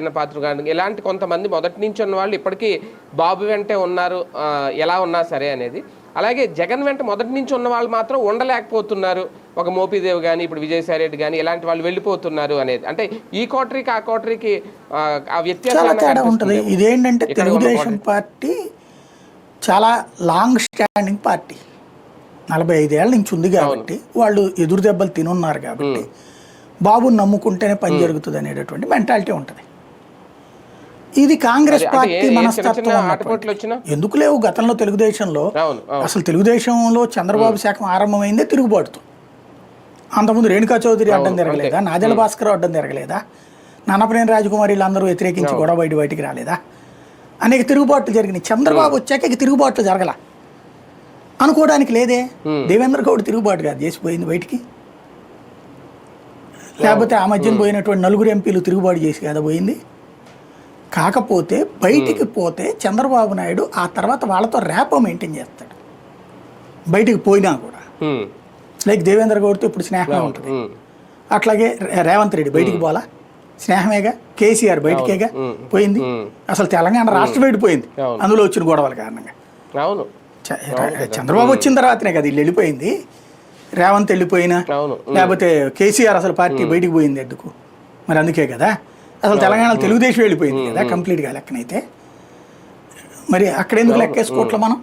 చిన్న పాత్ర కానీ ఇలాంటి కొంతమంది మొదటి నుంచి ఉన్న వాళ్ళు ఇప్పటికీ బాబు వెంటే ఉన్నారు ఎలా ఉన్నా సరే అనేది. అలాగే జగన్ వెంట మొదటి నుంచి ఉన్న వాళ్ళు మాత్రం ఉండలేకపోతున్నారు. ఒక మోపీదేవి కానీ ఇప్పుడు విజయసాయి రెడ్డి కానీ ఇలాంటి వాళ్ళు వెళ్ళిపోతున్నారు అనేది. అంటే ఈ కోటరీకి ఆ కోటరీకి ఆ, వ్యత్యాసం ఉంటుంది. ఇదేంటంటే తెలుగుదేశం పార్టీ చాలా లాంగ్ స్టాండింగ్ పార్టీ. నలభై ఐదేళ్ళ నుంచి ఉంది కాబట్టి వాళ్ళు ఎదురు దెబ్బలు తినున్నారు కాబట్టి బాబుని నమ్ముకుంటేనే పని జరుగుతుంది అనేటటువంటి మెంటాలిటీ ఉంటుంది. ఇది కాంగ్రెస్ పార్టీ మనస్తత్వం ఎందుకు లేవు గతంలో తెలుగుదేశంలో? అసలు తెలుగుదేశంలో చంద్రబాబు శాఖం ఆరంభమైందే తిరుగుబాటుతో. అంతకుముందు రేణుకా చౌదరి అడ్డం తిరగలేదా? నాదెల భాస్కర్ అడ్డం తిరగలేదా? నాన్నపనేని రాజకుమారి వీళ్ళందరూ వ్యతిరేకించి గొడవ బయట బయటికి రాలేదా? అనేక తిరుగుబాట్లు జరిగినాయి. చంద్రబాబు వచ్చాక ఇక తిరుగుబాట్లు జరగల. అనుకోవడానికి లేదే. దేవేంద్ర గౌడ్ తిరుగుబాటు కాదు. చేసిపోయింది బయటికి. లేకపోతే ఆ మధ్యన పోయినటువంటి నలుగురు ఎంపీలు తిరుగుబాటు చేసి కదా పోయింది. కాకపోతే బయటికి పోతే చంద్రబాబు నాయుడు ఆ తర్వాత వాళ్ళతో ర్యాపో మెయింటైన్ చేస్తాడు. బయటికి పోయినా కూడా. లైక్ దేవేంద్ర గౌడ్తో ఇప్పుడు స్నేహమే ఉంటుంది. అట్లాగే రేవంత్ రెడ్డి బయటికి పోలా స్నేహమేగా? కేసీఆర్ బయటికేగా? పోయింది? అసలు తెలంగాణ రాష్ట్రం వెళ్ళిపోయింది. అందులో వచ్చిన గొడవల కారణంగా. అవును. చంద్రబాబు వచ్చిన తర్వాతనే కదా వీళ్ళు వెళ్ళిపోయింది. రేవంత్ వెళ్ళిపోయినా? లేకపోతే కేసీఆర్ అసలు పార్టీ బయటికి పోయింది ఎందుకు మరి అందుకే కదా? అసలు తెలంగాణ తెలుగుదేశం వెళ్ళిపోయింది కదా కంప్లీట్గా లెక్కనైతే. మరి అక్కడ ఎందుకు లెక్కేసుకోవట్లే మనం?